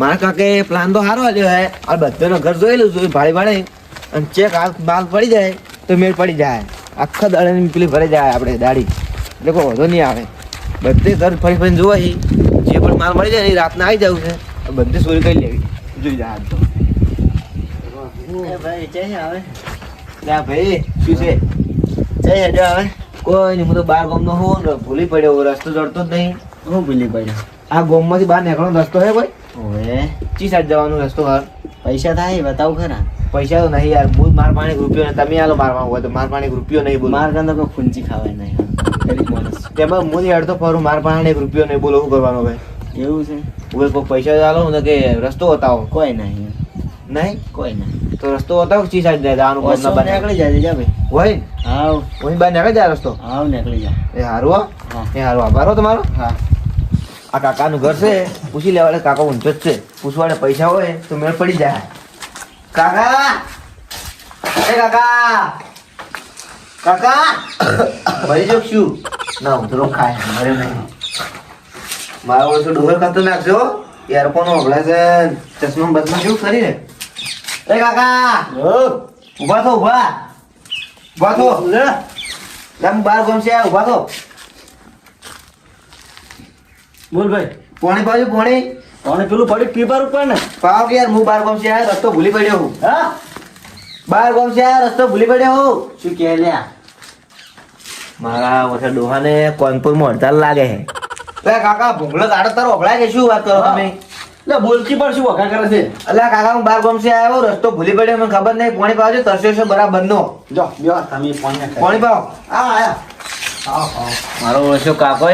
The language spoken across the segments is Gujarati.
મારા કાકે પ્લાન તો સારો આવ્યો હે આ બધાનો ઘર જોઈ લઉં છું ભાડે ભાડે. અને ચેક આ માલ પડી જાય તો મેળ પડી જાય. આખા દાડાની પેલી ભરે જાય આપણે દાડી એટલે કોઈ વધો નહીં આવે. બધે ઘર ફરી ફરીને જોવાય. જે પણ માલ મળી જાય ને રાતના આવી જવું છે. બધે ચોરી કરી લેવી. જોઈ જાય તો. ભાઈ જય આવે. ભાઈ શું છે? જય હેડો આવે. કોઈ નહીં હું તો બાર હોઉં ને ભૂલી પડ્યો રસ્તો જડતો જ નહીં. હું ભૂલી પડ્યો? આ ગામમાંથી બહાર નીકળવાનો રસ્તો હે કોઈ? ઓએ ચી સાઈડ જવાનો રસ્તો હર પૈસા થાય બતાવ ખરા? પૈસા તો નહીં યાર હું માર પાણી રૂપિયો ને તમે આલો મારમાં હોય તો માર પાણી રૂપિયો નહીં બોલો. માર કાંતો કોઈ ખૂંચી ખાવાય નહીં હા. તેમાં હું હેડતો ફરું માર પાણી એક રૂપિયો નહીં બોલો શું કરવાનો ભાઈ એવું છે? હું કોઈ પૈસા આલો ને કે રસ્તો બતાવો. કોઈ નહીં. નહીં? કોઈ નહીં. તો રસ્તો હતો ચી સાઈડ જાય જવાનું બસો ના બને? નીકળી જાય જા ભાઈ. હોય આવ ઓની બને નીકળી જાય રસ્તો? આવ નીકળી જાય. એ હારું હો. હા. એ હારું આભારો હો તમારો. હા. આ કાકાનું ઘર છે પૂછી લેવાડે કાકા ઊંચો જ છે. પૂછવાડે પૈસા હોય તો મેળ પડી જાય. કાકા! એ કાકા! કાકા! મરી જો શું? ના ઉધરો ખાય મરે નહીં. મારો ઓછો ડોહર ખાતો નાખજો યાર કોનો હમણાં છે? ચશ્મા બસમાં શું કરી રે. એ કાકા! ઊભા થો ઊભા ઊભા થો. તમે બાર ગમશે ઊભા થો. બોલ ભાઈ. પોણી બાજુ પોણી. કોને પેલું પડ્યું પીપર ઉપર ને? પાવ કે યાર હું બાર ગમશે યાર રસ્તો ભૂલી પડ્યો હું. હા? બાર ગમશે યાર રસ્તો ભૂલી પડ્યો હું. શું કહે લ્યા મારા ઓછા ડોહાને કોનપુરમાં હડતાલ લાગે હે કાકા ભૂંગળો ગાડો તારો ઓગળાય કે શું વાત કરો તમે? લે બોલતી પર શું વખા કરે છે? અલ્યા કાકા હું બાર ગામ છે આવ્યો રસ્તો ભૂલી પડ્યો મને ખબર નહીં. પોણી પાવજો તરસ્યો છે બરાબર નો. જો બ્યો તમે પોણી પોણી પાવ. આ આયા. મારો ઓછો કાકો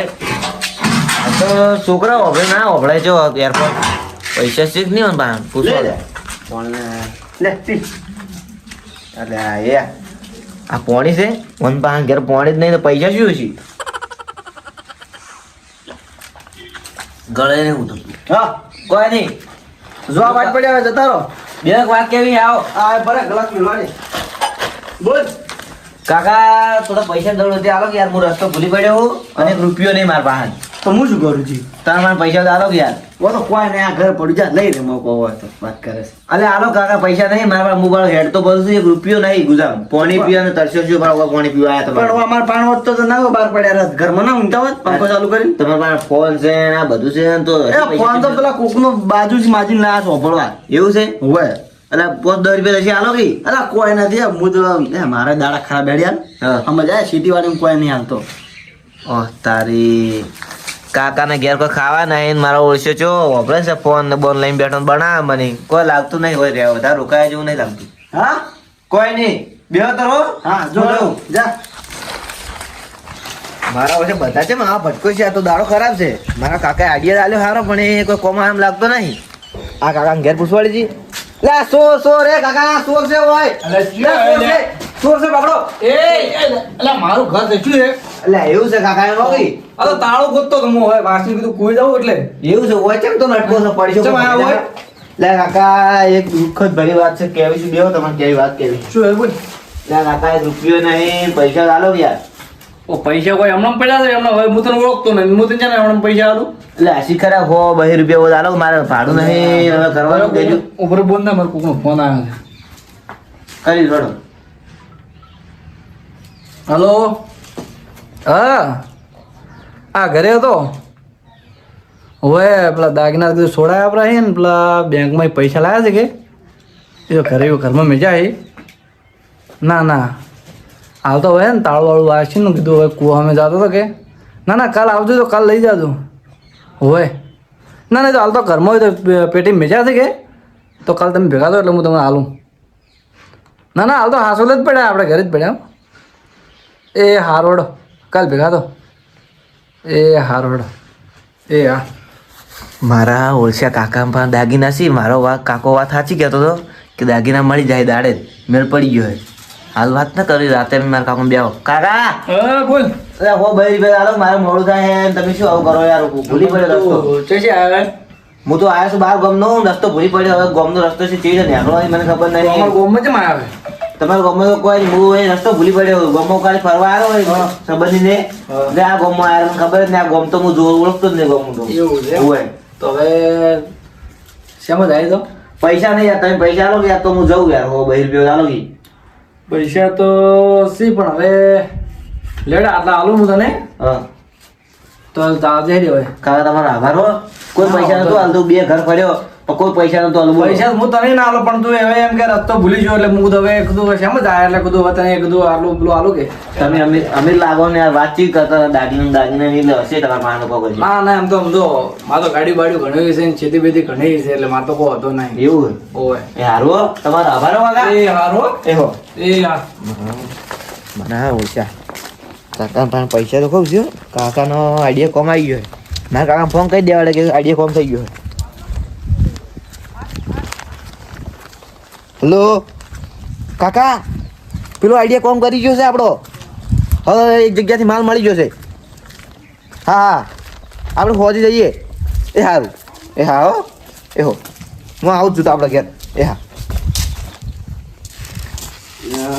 તો છોકરા ઓભળે ના ઓભળે જો એરપોર્ટ પૈસા શીખ નહીં હોય બા પૂછો લે પી. આ એ. આ પોણી છે? મન પાસે ઘેર પોણી જ નહીં તો પૈસા શું છે ગળે નહીં હું હા. કોઈ નહીં. જો આ વાત પડ્યા હવે જતા રહો. બે વાત કેવી? આવો. આ બરે ગલાસ મિલવાની બોલ. કાકા થોડા પૈસા જરૂર હતી. આલો યાર હું રસ્તો ભૂલી પડ્યો અને રૂપિયો નહીં માર પાસે. તો હું શું કરું છું તારા મને પૈસા તો કે યાર. વો તો કોઈ નહીં આ ઘર પડી જા લઈ રે મોકો હોય તો વાત કરે છે. અલે આલો કાકા પૈસા નહીં મારા પાસે મોબાઈલ હેડ તો બધું એક રૂપિયો નહીં ગુજામ. પાણી પીવા ને તરસ્યો છું મારા પાણી પીવા આવ્યા પણ તમારે. અમાર પાણ હોત તો ના બહાર પડ્યા રહેત ઘરમાં ના ઊંઘતા હોત પંખો ચાલુ કરીને તમારા પાસે ફોન છે આ બધું છે તો ફોન તો પેલા કોકનો બાજુ જ માજી ના સોંપડવા એવું છે? હોય. અલા પોત દસ રૂપિયા પછી આલો કે? અલા કોઈ નથી. હું તો મારા દાડા ખરાબ બેડ્યા. સમજ જાય સિટી વાળી કોઈ નહીં હાલતો. ઓહ તારી કાકાને ઘેર કોઈ ખાવા નહીં મારો ઓળખ્યો છો વાપરે છે ફોન ને બોન લઈને બેઠો બનાવે મને. કોઈ લાગતું નહીં હોય રહ્યા વધારે રોકાયા જેવું નહીં લાગતું. હા? કોઈ નહીં. બે તરો હા જો. હું જો, મારા વચ્ચે બધા છે આ ભટકો છે આ તો દાડો ખરાબ છે. મારા કાકાએ આઈડિયા આલ્યો સારો પણ એ કોઈ કોમા એમ લાગતો નહીં. આ કાકા ઘેર પૂછવાડી જી લે સો સો રે કાકા સો છે હોય. અલે છે પકડો એ એટલે મારું ઘર વેચ્યું છે. એટલે એવું છે કાકા એમ કહી આ તો તાળું ગોતતો તો હું હવે વાસી કીધું કોઈ જવું એટલે. એવું છે હોય કેમ તો લટકો છે પડી ચમ આયા હોય? લે કાકા એક દુઃખદ ભરી વાત છે કેવી છું બેહો તમારે કેવી વાત કેવી શું હે બોલ? લે કાકા એક રૂપિયો નહીં પૈસા આલો યાર ઓ પૈસા કોઈ હમણાં પડ્યા છે? હમણાં હવે હું તને ઓળખતો નહીં. હું તને છે હમણાં પૈસા આલું? એટલે આશી ખરા હો બહી રૂપિયા બધા આલો મારે ભાડું નહીં હવે કરવાનું દેજો ઉપર બોલ ના મારે કોકનો ફોન આવ્યો છે. કરી રોડો હલો? હા. આ ઘરે હતો? હવે પેલા દાગીના કીધું છોડાય આપણા ને, પેલા બેંકમાં પૈસા લાવ્યા છે કે? એ ઘરે ઘરમાં મેજા છે ના ના. હાલ તો હવે ને તાળું વાળું છે ને કીધું, હવે કૂવામાં જતો હતો કે? ના ના, કાલ આવજો તો કાલ લઈ જાજો. હોય ના ના તો હાલ તો ઘરમાં હોય તો પેટી મેજા છે કે? તો કાલ તમે ભેગા થો એટલે હું તમને હાલું. ના ના, હાલ તો હાસોલ જ પડ્યા, આપણે ઘરે જ પડ્યા. એ હારોડ. કાલ ભેગા તો એ હારોડ. એ હા મારા ઓળખ્યા કાકા પણ દાગીના છે. મારો વા કાકો વાત સાચી કહેતો હતો કે દાગીના મળી જાય દાડે જ. મેળ પડી ગયો હાલ વાત ના કરી રાતે મારા કાકો બે કાકા! બોલ. અરે હો ભાઈ ભાઈ હાલો મારે મોડું થાય તમે શું આવું કરો યાર? ભૂલી પડ્યો રસ્તો. હું તો આવ્યો છું બહાર ગમનો. રસ્તો ભૂલી પડ્યો. હવે ગમનો રસ્તો છે ચીજ ને મને ખબર નહીં. ગામમાં કેમ આવે. તમારા ગમો તો કોઈ હું એ રસ્તો ભૂલી પડ્યો ગમો કાલે ફરવા આવ્યો હોય સંબંધી ને એટલે આ ગમો આવ્યો મને ખબર જ નહીં આ ગમ તો હું જોર ઓળખતો જ નહીં ગમો તો. એવું છે? હોય તો હવે શેમાં જાય તો? પૈસા નહીં યાર તમે પૈસા આલો કે યાર તો હું જઉં યાર હો બહિર પીવો આલો કે. પૈસા તો સી પણ હવે લેડ આટલા આલું હું તને? હા. તો તાજે રે હવે. કાકા તમારો આભાર હો. કોઈ પૈસા નતો હાલતો બે ઘર ફર્યો પણ કોઈ પૈસા નતો આલું પૈસા હું તને ના આલો પણ તું હવે એમ કે રસ્તો ભૂલી ગયો એટલે હું કીધું હવે કીધું જ આયા એટલે કીધું હવે તને કીધું આલું પેલું આલું કે. તમે અમે અમે લાગો ને યાર વાતચીત કરતા હતા દાગીને દાગીને ની એટલે હશે તમારા માનો પગ ના ના એમ તો સમજો મારે તો ગાડી બાડી ઘણી છે ને છેતી બેતી ઘણી છે એટલે મારે તો કોઈ હતો નહીં. એવું? ઓય એ હારો હો. તમારો આભાર વાગા કાકા. એ હારો એ હો. એ હા. મને હા ઓછા. કાકા પણ પૈસા તો ખૂબ છે કાકાનો આઈડિયા કોમ આવી ગયો છે. મારા કાકા ફોન કરી દેવાડે કે આઈડિયા કોમ થઈ ગયો હેલો. કાકા પેલો આઈડિયા કોમ કરી ગયો છે આપણો? હવે એક જગ્યાથી માલ મળી ગયો છે. હા હા. આપણે પહોંચી જઈએ. એ સારું એ હા હો. એ હો. હું આવું જ છું તો આપણે ઘેર. એ હા.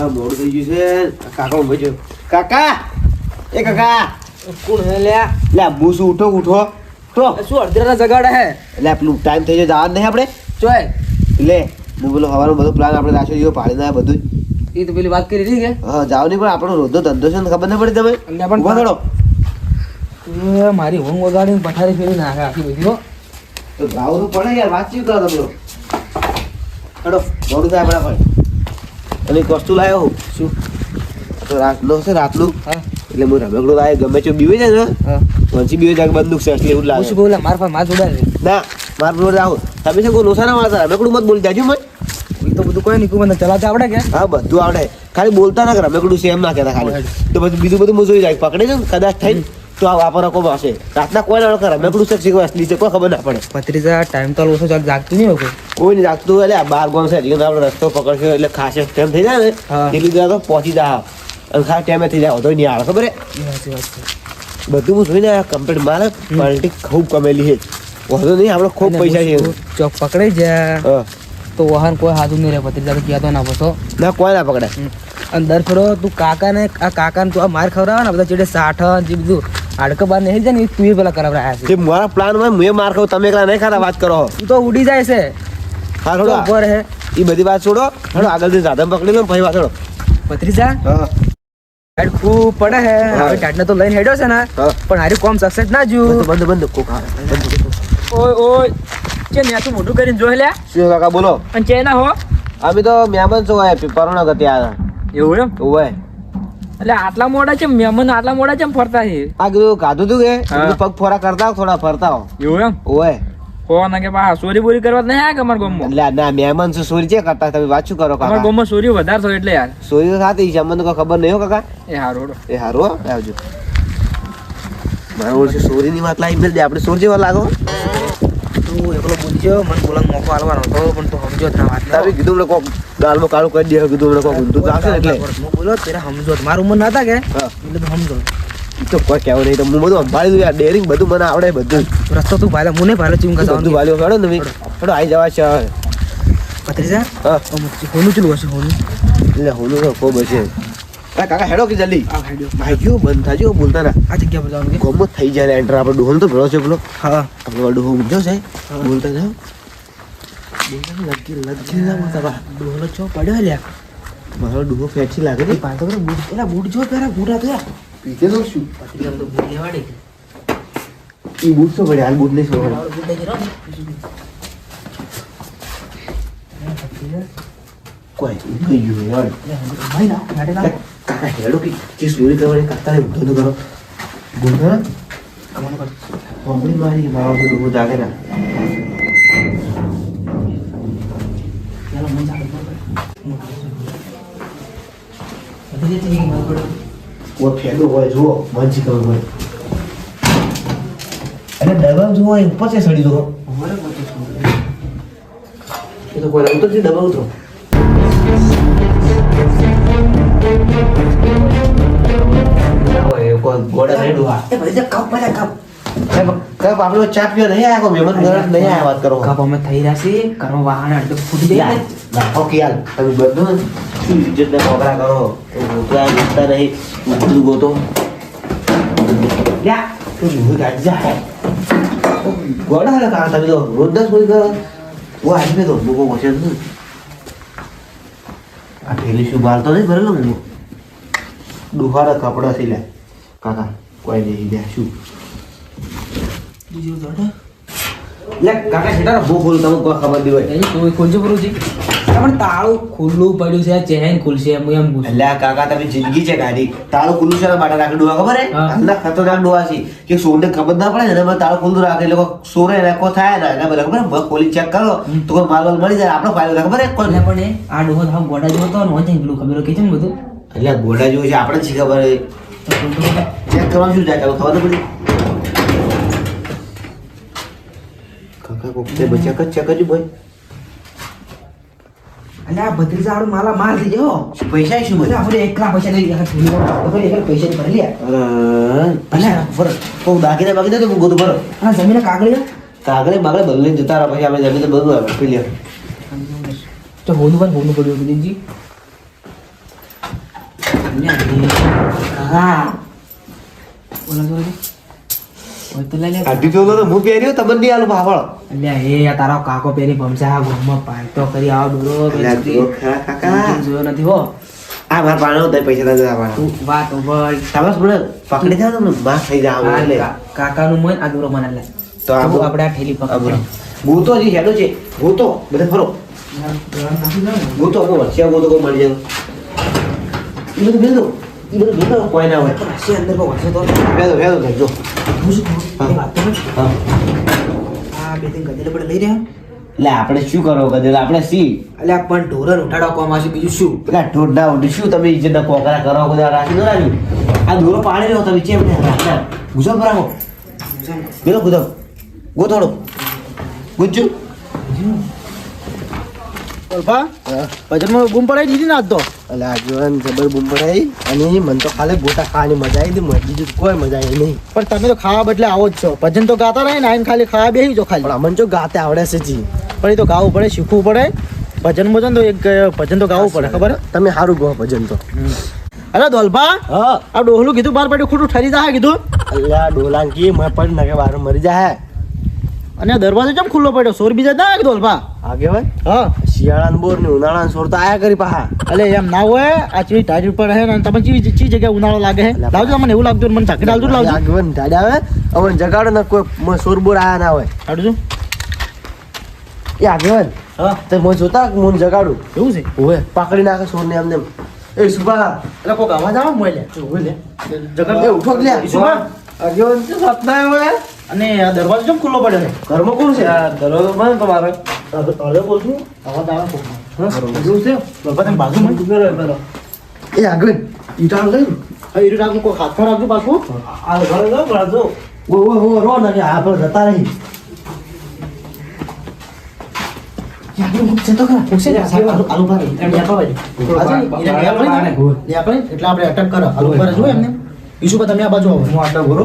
મોડું થઈ ગયું છે. કાકા ઊભો છે. કાકા! એ કાકા! કોણ હે લ્યા? લે હું ઉઠો ઉઠો. તો. શું અડધી રાત જગાડે હે? એટલે આપણું ટાઈમ થઈ જાય જવાનું નહીં આપણે? ચોય. લે. હું પેલો હવાનો બધો પ્લાન આપણે રાખ્યો છે પાણી ના બધું એ તો પેલી વાત કરી હતી કે? હા જાવ નહીં પણ આપણો રોજનો ધંધો છે ને ખબર નહીં પડી તમે પણ ઊભા મારી ઊંઘ વગાડીને પથારી ફેરી નાખે આખી બધી તો ભાવ તો પડે યાર વાતચીત કરો તમે? હડો મોડું થાય આપણા ભાઈ અને એક વસ્તુ લાવ્યો શું? તો રાતનો છે રાતનું. હા. એટલે હું રમકડું લાવ્યો ગમે તે બીવે છે ને હા. વંશી બીવે જાય બંદૂક છે એટલે એવું હું લાગે. શું બોલા? મારા પાસે માર જોડાય ના માર જોડે આવો તમે છે કોઈ લોસા ના મારતા રમકડું મત બોલી જાજો એ તો બધું કોઈ નહીં મને ચલાવતા આવડે કે? હા બધું આવડે. ખાલી બોલતા ના કરે રમકડું છે એમ ના કહેતા ખાલી. તો પછી બીજું બધું જોઈ જાય પકડે છે કદાચ થઈ તો આ વાપરો કો પાસે રાતના કોઈ ના કરે રમકડું છે શીખવા? અસલી છે કોઈ ખબર ના પડે. પત્રી ટાઈમ તો ઓછો ચાલ જાગતું નહીં હોય કોઈ? નહીં જાગતું એટલે બાર ગોમ છે હજી આપણે રસ્તો પકડશે એટલે ખાસે ટાઈમ થઈ જાય ને એટલી જગ્યા તો પહોંચી જાય અને ખાસ ટાઈમે થઈ જાય તો નહીં આવે ખબર બધું હું જોઈને કમ્પ્લીટ મારે ક્વોલિટી ખૂબ કમેલી છે. વધુ નહીં આપણે ખૂબ પૈસા છે. ચોક પકડાઈ જાય. તો વાહન કોઈ હાથું નહીં રહે ભત્રીજા તો કહેતો ના પછો ના કોઈ ના પકડે. અને દર ફેરો તું કાકાને આ કાકાને તું આ માર ખવડાવે ને બધા ચેડે સાઠ જે બધું હાડકો બાર નહીં જાય ને તું એ પેલા કરાવડાયા છે. મારા પ્લાન હોય હું માર ખાવ તમે એકલા નહીં ખાતા વાત કરો. તું તો ઉડી જાય છે. હા થોડો. ઉપર હે એ બધી વાત છોડો. થોડો આગળથી સાધન પકડી લો ભાઈ વાત છોડો. પત્રીજા હા. હેડ ખૂબ પડે હે. હવે ટાટને તો લઈને હેડ્યો છે ને. પણ હારી કોમ સક્સેસ ના જ્યું. બંધ બંધ કોક આવે. બંધ. ઓય ઓય. કે ને તું મોટું કરીને જોઈ લે. શું કાકા બોલો. અને ચે ના હો? અમે તો મહેમાન છો આયા પરોણા ગતિ આવ્યા એવું એમ? ઓવે એટલે આટલા મોડા છે મહેમાન આટલા મોડા છે ફરતા છે? આ કીધું ખાધું તું કે? પગ ફોરા કરતા હો, થોડા ફરતા હો એવું એમ? ઓવે હો કે પા સોરી બોરી કરવા નહીં આ અમાર ગામમાં? એટલે ના મહેમાન શું સોરી છે કરતા તમે શું કરો અમાર કાકા? ગામમાં સોરી વધારે થયો એટલે યાર. સોરી તો થતી છે અમને તો કોઈ ખબર નહીં હો કાકા. એ હારો એ હારો આવજો. મારો સોરી સોરીની વાત લાવી મેલ દે આપણે સોર જેવા લાગો. તું એકલો બોલજો મને બોલવાનો મોકો આલવાનો હતો પણ તું સમજો જ ના વાત તમે કીધું મને કોક દાળમાં કાળું કરી દે કીધું મને કોક ઊંધું એટલે. હું બોલો તેરા સમજો મારું મન ના હતા કે એટલે તું સમજો. તો કોઈ કહેવું નહીં તો હું બધું સંભાળી દઉં યાર ડેરિંગ બધું મને આવડે બધું. રસ્તો તું ભાઈ મને ભાલે ચીમ બધું વાલ્યો હેડો ને તમે. આવી જવા છે. હવે. પત્રીજા? હા. હોનું ચલું હશે હોનું? એટલે હોનું ખૂબ હશે. આ કાકા હેડો કે જલ્દી? આ હેડ્યો ભાઈ ગયો બંધ થાજો બોલતા ના આ જગ્યા પર જવાનું કે ગમત થઈ જાય એન્ટર. આપણે ડોહન તો ભેળો છે બોલો હા. આપણો ડોહો ઊંધો છે. બોલતા ના બોલતા લગી લગી ના બોલતા બા. ડોલો ચો પડ્યો લ્યા? મારો ડોહો ફેટસી લાગે ને પાંચ તો બૂટ પેલા બૂટ જો બૂટ આપ્યા પીતે તો શું? પત્રીજા તો બૂટ લેવાડી ઈ બૂટ તો પડે? હાલ બૂટ નહીં સોડે બૂટ લઈ જરો કોઈ ઊંઘી ગયું યાર ભાઈ ના. ગાડી ના કાકા હેડો કે જે ચોરી કરવાની કરતા તો કરો. ના. કમાનો કર મમ્મી મારી મારો તો ડોહો જાગે ના તે ફેડો હોય જુઓ મંચી ખબર હોય. અને દબાવ જુઓ એ ઉપર છે સડી જુઓ. એ તો કોઈ ઉતરતી છે દબાવ ના ગોળા નહીં ડોહા. એ પત્રીજા કપ પડ્યા કપ. કઈ આપણો ચા પીવા નહીં આવ્યા મહેમાન ઘર નહીં આવ્યા વાત કરો. કપ અમે થઈ રહ્યા છે ઘરમાં વાહન અડધો ફૂટી જાય ને. નાખો કે યાર તમે બધું ઇજ્જત ના મોકરા કરો. એ ગોતતા નહીં. બધું ગોતો. યા તું જીવું ગાડી જા. ગોડા હાલે કાં તમે તો રોજ દસ કોઈ કરો ઓ આજે મેં તો બુકો નહીં. આ થેલી શું બાલતો નહીં ભરેલો હું દુહારા કપડા સિલાય કાકા કોઈ નહીં શું લે કાકા છેટા બહુ ખોલું તમને કોઈ ખબર નહીં હોય કોઈ ખોલજો છે પણ તાળું ખુલ્લું પડ્યું છે ચેન ખુલશે એમ એમ. એટલે કાકા તમે જિંદગી છે ગાડી તાળું ખુલ્લું છે માટે રાખી ડોવા ખબર હે. અંદર ખતરનાક ડોવા છે કે સોરને ખબર ના પડે ને એમાં તાળું ખુલ્લું રાખે એટલે સોરે કોઈ થાય ને એના બધા ખબર? ખોલી ચેક કરો તો કોઈ માલ મળી જાય આપણો ફાયદો ખબર હે કોઈ પણ આ ડોહો થાવ ગોડા જેવો હતો ને વાંચે ખબર કે છે બધું એટલે ગોડા જેવું છે આપણે શી ખબર તો. ચેક કરવાનું શું જાય ખબર તો પડી. કાકા કોક તે બચ્ચા કચ ચેક કરજો ભાઈ. આ ભત્રીજા વાળો માલા માલ થઈ ગયો પૈસા શું બધા આપણે એકલા પૈસા લઈ ગયા. તો પૈસા ભરી લ્યા અરે ફર કોઈ દાગીના બાગીના તો ગોતું ભરો. આ જમીન કાગળે બાગળે બદલી જતા પછી આપણે જમીન બધું તો હોનું પણ હોનું પડ્યું દીદી તારો કાકો પેરી ભમસા ગોમમાં પાયતો કરી આવો ડોરો. જોયો નથી હો આ મારા પાણા ઉતાર પૈસા ના જતા પાણા તું વાત ઉભળ તમારે બોલે પકડી જાવ તમને માં થઈ જાવ એટલે કાકાનું મન આ દોરો મને લે તો આ તો આપણે આ ઠેલી. પકડ ગોતો હજી હેડો છે ગોતો બધા ફરો ગોતો હું વચ્ચે ગોતો કોઈ મળી જાય એ બધું ભેલ એ બધું ભેલ કોઈ ના હોય અંદર કો વાસે તો જો હું શું કહું? હા. હા આ બે ત્રણ ગધેડા પડે લઈ રહ્યા એટલે આપણે શું કરો કદાચ આપણે સી એટલે પણ ઢોરર ઉઠાડવા કોમ આવશે બીજું શું? પેલા ઢોરડા ઉઠી શું તમે ઇજ્જત કોકરા કરો બધા રાખી દો રાખ્યું? આ દોરો પાણી રહ્યો તમે ચેમ રાખતા ગુજબ રાખો પેલો ગુજબ ગોતોડો. ગુજ્જુ ભજનમાં બૂમ પડાવી દીધી ને આજ તો? એટલે આ જીવન જબર બૂમ પડાવી. અને મને તો ખાલી ગોટા ખાવાની મજા આવી હતી બીજું કોઈ મજા આવી નહીં. પણ તમે તો ખાવા બદલે આવો જ છો. ભજન તો ગાતા રહે ને આઈને ખાલી ખાવા બેસી જો ખાલી. અમને જો ગાતે આવડે છે જી. પણ એ તો ગાવું પડે શીખવું પડે. ભજન ભજન તો એક ભજન તો ગાવું પડે ખબર? તમે સારું ગો ભજન તો. અરે દોલભા હા. આ ડોહલું કીધું બાર પાડ્યું ખોટું ઠરી જાય કીધું? અલ્યા ડોલાન કી મેં પણ નાખે બાર મરી જાય અને દરવાજો કેમ ખુલ્લો પડ્યો? સોર બીજા ના આવે દોલભા. આગે ભાઈ હા. શિયાળાન બોર ને ઉનાળાન સોર તો આયા કરી પાહા. એટલે એમ ના હોય આ ચીવી ટાઈટ ઉપર હે ને તમે ચીવી ચી જગ્યા ઉનાળો લાગે હે? લાવજો મને એવું લાગતું મને ચાકી ડાલજો લાવજો. આગવન ઢાડે આવે હવે જગાડો ને કોઈ સોર બોર આયા ના હોય. કાઢજો એ આગેવન હા. તો મને જોતા મને જગાડું? એવું છે? ઓવે પાકડી નાખે સોર ને એમ. એ સુભા એટલે કોક આવાજ આવે મોય લે ઓવે લે. જગાડ એ ઉઠો લે. સુભા. આગેવન તો સપના હોય? અને આ દરવાજો કેમ ખુલ્લો પડ્યો છે? ઘરમાં કોણ છે? દરવાજો બંધ તમારે અરે બોલ છું? અવાજ આવે કોકનો. એવું છે? બાપા તમે બાજુમાં એ આગળ. ઈટાળ લઈ હવે એ રાખજો કોઈ હાથમાં રાખજો પાછું. આ ઘરે જાઓ જાઓ. ઓ ઓ ઓ રો ને આ પર જતા રહી. એટલે આપણે અટક કરો. એમને. બીજું પર તમે આ બાજુ આવો. હું અટક બોલો?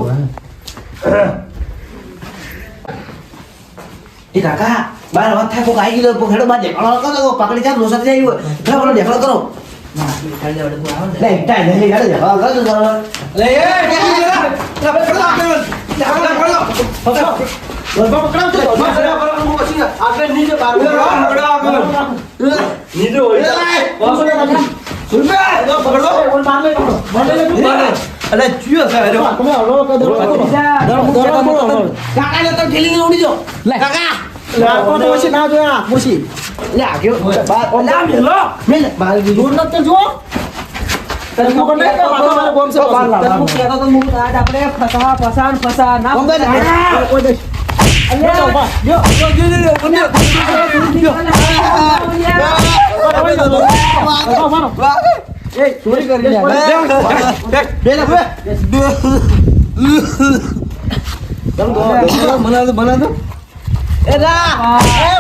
એ કાકા બાર વાત થાય કોક આવી ગયો હેડો બાર દેખાડો કરો તો પકડી જાય લોસા થઈ આવ્યો પેલા બોલો દેખાડો કરો લે એકટા ચિયો સાહેબ દેખાડો કરો તો કરો લે એ આગળ નીચે બાર નીચે હોય અલે ચુયો છે અરે કાકા તો ઠેલી ને ઉડી જો કાકા ના જોયા મોસી લે આગળ બાર લે મેલો મેલ બાર દૂર નથી જો તને ખબર કે માથા મારે ગોમ છે બાર લાવ, બાર. કહેતો તો હું આજ આપણે ફસા ફસા ફસા ના કોણ કરે? કોઈ દે અલ્યા. એ ચોરી કરી લે.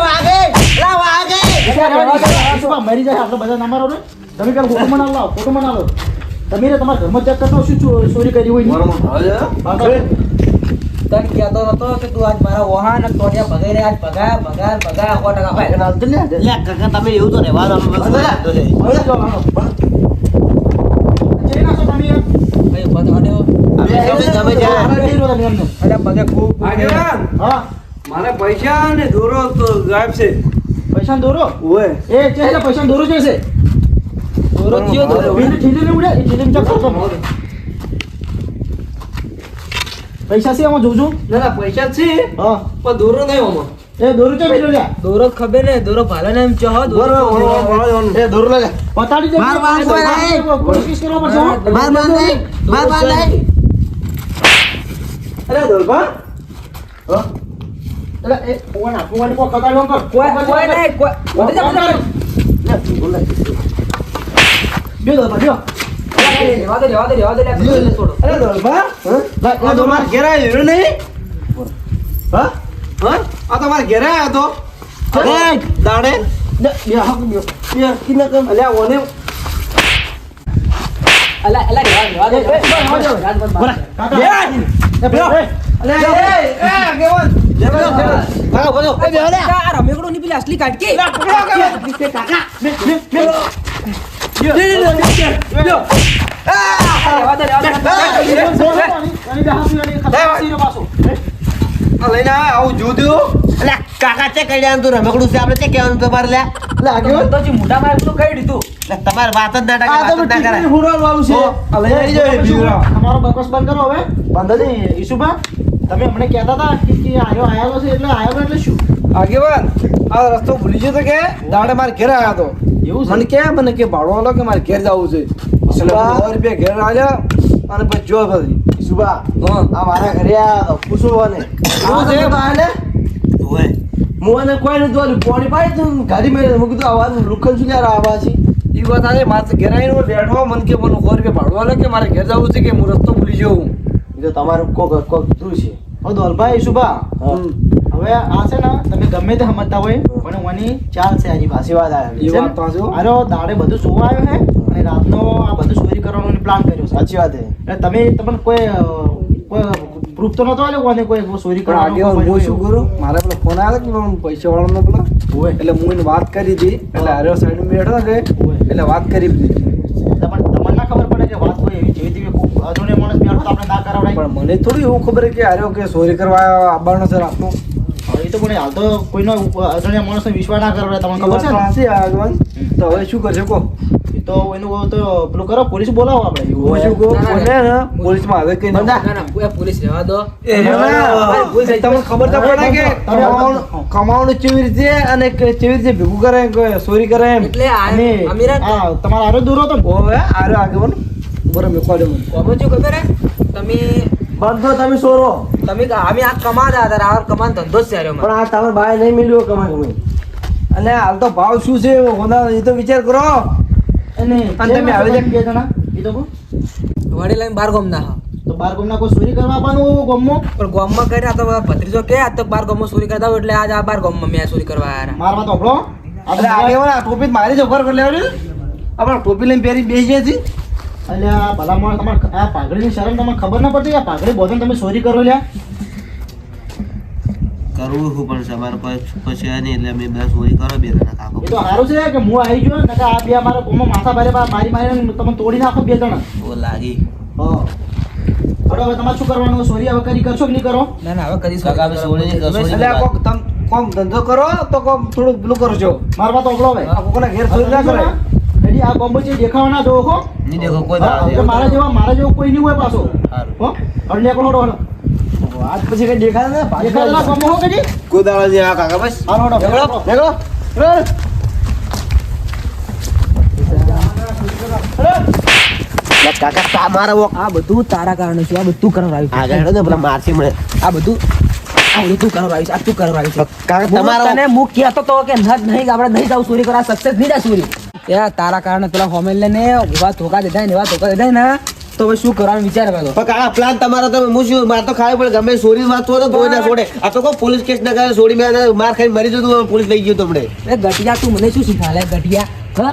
વાગે મરી જાય? આપણે બધા ના ને? તમે કાલ ફોટો મના લાવો ફોટો મના લો તમે રે તમારા ઘરમાં ચેક કરતો શું ચોરી કરી હોય. તને કહેતો હતો કે તું આજ મારા વહાણ અને ટોટિયા ભગાઈ આજ ભગા ભગાયા ભગાયા સો ટકા. ભાઈ. તમે એવું તો રહેવા દો મારે પૈસા ને દોરો તો ગાયબ છે. પૈસા દોરો? ઓય. એ છે પૈસા દોરો છે છે. દોરો થયો દોરો. પેલી ઠીલી ઉડે એ ઠીલી ચક્કર પૈસા છે આમાં જોજો. ના ના પૈસા છે હા. પણ દોરો નહીં આમાં. એ દોરો છે પેલો લ્યા દોરો ખબર ને દોરો ભાલે ને એમ ચો દોરો એ દોરો લે પતાડી દે. માર માર કોઈ નહીં. પોલીસ કેસ કરવા પડશે હો. માર માર નહીં માર માર નહીં અરે દોરબા હા. એટલે એ ફોન આ ફોન કો કતાડો કર કોઈ કોઈ નહીં કોઈ ફોન કર. બે દોરબા જો રેવા દે રેવા દે રેવા દે લે છોડો અરે દોરબા હા? એ દોરબા ઘેર આવ્યો નહીં? હા? હા? આ તમારે ઘેરે આવ્યો તો? એ દાડે? બે હક બે બે કિને કમ. અલ્યા ઓને અલા અલા રેવા રેવા બરા કાકા. બે એ એ એ આગેવાન. કાકા બોલો. એ બે હલે આ રમેકડો ની પેલી અસલી કાઢ કે રેવા દે રેવા દે. આ લઈને આવું જોતું એટલે કાકા ચે કઈ તું? રમકડું છે આપણે ચે કહેવાનું તમારે લે. તો જે મોટા ભાઈ પેલું કહી દીધું. એટલે તમારે વાત જ ના ટાકે વાત જ ના કરે આ લઈને લઈ જાય બીવરા તમારો બકવાસ બંધ કરો હવે. બંધ નહીં ઈશુભા તમે અમને કહેતા હતા કે કે આયો આયેલો છે એટલે આયો એટલે શું? આગેવાન આ રસ્તો ભૂલી ગયો તો કે? દાડે મારે ઘેર આવ્યો હતો એવું છે? મને કે મને કે ભાડો આલો કે મારે ઘેર જવું છે. રૂપિયા ઘેર આવ્યા અને પછી જો પછી હા આ મારા ઘરે આ પૂછો ને શું છે? બાને ઓય. અને કોઈ નથી દોર્યું પોણી પાડી તું ગાડી મેળે મેં કીધું આવા લુખન શું યાર આવા છે? ઈ વાત આજે મારે ઘેર આવીને હું બેઠો મને કે મને સો કે ભાડવા કે મારે ઘેર જવું છે કે હું રસ્તો ભૂલી ગયો તો તમારું કોક કોક કીધું છે. હવે દોલભાઈ હમ. હવે આ છે ને તમે ગમે તે સમજતા હોય પણ મને ચાલશે આજી પાછી વાત આવી. હો. અરે દાડે બધું જોવા આવ્યો હે અને રાતનો આ બધું ચોરી કરવાનો પ્લાન કર્યો છે. સાચી વાત છે તમે તમને કોઈ કોઈ પ્રૂફ તો નતો આવ્યો કોને કોઈ ચોરી પણ આગે હું શું કરું? મારા પેલો ફોન આવ્યો કે પણ પૈસા વાળાનો પેલો? હોય એટલે હું એને વાત કરી હતી એટલે આર્યો સાઈડ બેઠો કે એટલે વાત કરી હતી. તમને ના ખબર પડે કે વાત કોઈ એવી જેવી તેવી અજોડે માણસ બેઠો આપણે ના કરાવડાય. પણ મને થોડી એવું ખબર છે કે અરે કે ચોરી કરવા આવવાનો છે રાતનો? એ તો પણ હાલ તો કોઈનો અજોડ્યા માણસનો વિશ્વાસ ના કરવા તમને ખબર છે તો હવે શું કરશે કો તો એનું તો પેલું કરો પોલીસ બોલાવો આપણે શું કહો? ના, ના, કોને ને આવે કે ના ના પોલીસ રહેવા દો. તમને ખબર તો પડે કે કમાવાનું કેવી રીતે અને કેવી રીતે ભેગું કરે કે ચોરી કરે એમ? એટલે તમારા આરો દૂર હતો હવે આરો આરે આગેવાન. બરો મેકો દે મને. કોમો શું ખબર હે? તમે બંધો તમે સોરો. તમે અમે આ કમાતા હતા આ કમાન ધંધો જ છે રહ્યો પણ આ તમારે બાય નહીં મળ્યો કમાન કમાઈ. અને હાલ તો ભાવ શું છે? હોના એ તો વિચાર કરો. અને અને તમે આવી જાય- બે જણા એ તો. વડે લઈને બાર ગોમ ના તો બાર ગોમના કોઈ ચોરી કરવા આપવાનું ગામમાં? પણ ગોમમાં કર્યા તો ભત્રીજો કે આ તો બાર ગોમમાં ચોરી કરતા હોય એટલે આજ આ બાર ગોમમાં મેં ચોરી કરવા આવ્યા મારવા તો આપણો એટલે આગેવાન આ ટોપી મારી જ ઉપર કરી લેવાની. આપણે ટોપી લઈને પહેરી બેસીએ છીએ. એટલે આ ભલા માણસ તમારે આ પાઘડીની શરમ તમને ખબર ના પડતી? આ પાઘડી બોધન તમે ચોરી કરો લ્યા? કરવું શું પણ અમારે કોઈ પછી નહીં એટલે અમે બધા ચોરી કરો બે જણા કાકો. તો સારું છે કે હું આવી ગયો ને આ બે અમારા ગામમાં માથા ભારે મારી મારી તમે તોડી નાખો બે જણા. ઓ લાગી. હા. હવે હવે તમારે શું કરવાનું? સોરી હવે કરી કરશો કે નહીં કરો? ના ના હવે કરી કાકા, નહીં કરશું. એટલે કોક તમ કોમ ધંધો કરો તો કોમ થોડું બ્લુ કરજો. મારવા તો ઓગળો હવે. આ કોકના ઘેર ચોરી ના કરે એટલે આ ગામમાં છે દેખાવા ના જોવો હો. નહીં દેખો કોઈ એટલે મારા જેવા મારા જેવો કોઈ નહીં હોય પાછો. હો? અડલે કોનો ડોહો આજ પછી કઈ દેખાય ને? દેખાય ના ગામમાં હો કદી? ગોદાળા જે આ કાકા બસ. હાલો ડો દેખો નીકળો કાકા તમારા આ બધું તારા કારણે છે આ બધું કરાવડાવ્યું છે. આગળ ને પેલા આ બધું આ બધું તું કરાવડાવ્યું છે આ તું કાકા હું તમારા તને હું કહેતો તો કે ન- નહીં આપણે નહીં જાવ ચોરી કરવા સક્સેસ નહીં જાય ચોરી. એ તારા કારણે પેલા હોમેલ ને એવા ધોકા દીધા ને એવા ધોકા દીધા ને તો હવે શું કરવાનું વિચાર કરો પણ આ પ્લાન તમારો તમે હું શું માર તો ખાવી પડે ગમે ચોરી વાત તો ધોઈ ના છોડે. આ તો કોઈ પોલીસ કેસ ના કરે છોડી મેં માર ખાઈ મરી જતું પોલીસ લઈ ગયું તમને એ ગટિયા તું મને શું શીખાલે ગટિયા હા?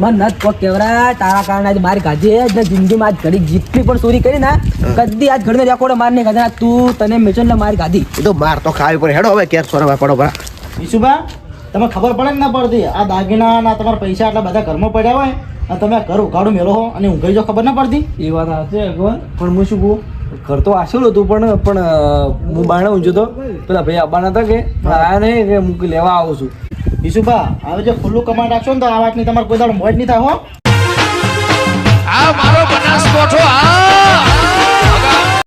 મન નથી કોક કેવરા તારા કારણે આજ મારી ગાજે જ ને જિંદગીમાં આજ ઘડી જેટલી પણ ચોરી કરી ના કદી આજ ઘડીનો રેકોર્ડ માર નહીં ગાધા તું તને મેચો ને મારી ગાધી. એ તો માર તો ખાવી પડે. હેડો હવે કેર સોરવા પડો બરા ઈશુબા તમે ખબર પડે કે ના પડતી? આ દાગીના ના તમારા પૈસા આટલા બધા ઘરમાં પડ્યા હોય અને તમે ઘર ઉઘાડું મેળો હો અને ઊંઘાઈ જો ખબર ના પડતી? એ વાત સાચી ભગવાન. પણ હું શું કહું? ઘર તો આશેલું હતું પણ પણ હું બાણે ઊંચો તો પેલા ભાઈ આવવાના હતા કે આયા નહીં કે હું લેવા આવું છું. ઈશુભા હવે જે ખુલ્લું કમાન્ડ રાખશો ને તો આ વાતની તમારે કોઈ દાડો મોજ નહીં થાય હો. આ મારો બનાસકોઠો આ!